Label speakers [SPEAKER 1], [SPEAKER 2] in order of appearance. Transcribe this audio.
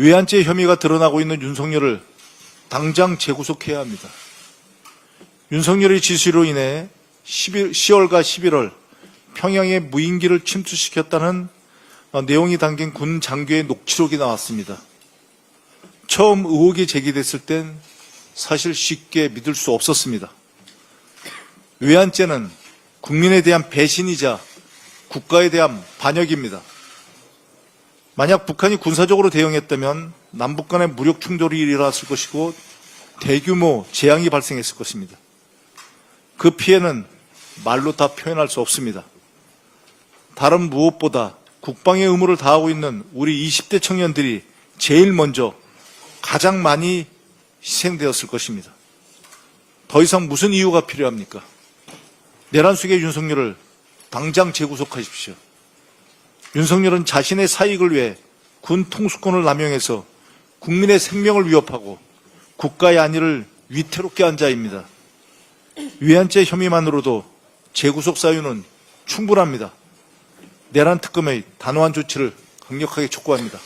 [SPEAKER 1] 외환죄 혐의가 드러나고 있는 윤석열을 당장 재구속해야 합니다. 윤석열의 지시로 인해 11, 10월과 11월 평양에 무인기를 침투시켰다는 어, 내용이 담긴 군 장교의 녹취록이 나왔습니다. 처음 의혹이 제기됐을 땐 사실 쉽게 믿을 수 없었습니다. 외환죄는 국민에 대한 배신이자 국가에 대한 반역입니다. 만약 북한이 군사적으로 대응했다면 남북 간의 무력 충돌이 일어났을 것이고 대규모 재앙이 발생했을 것입니다. 그 피해는 말로 다 표현할 수 없습니다. 다른 무엇보다 국방의 의무를 다하고 있는 우리 20대 청년들이 제일 먼저 가장 많이 희생되었을 것입니다. 더 이상 무슨 이유가 필요합니까? 내란 속의 윤석열을 당장 재구속하십시오. 윤석열은 자신의 사익을 위해 군 통수권을 남용해서 국민의 생명을 위협하고 국가의 안위를 위태롭게 한 자입니다. 위안죄 혐의만으로도 재구속 사유는 충분합니다. 내란 특검의 단호한 조치를 강력하게 촉구합니다.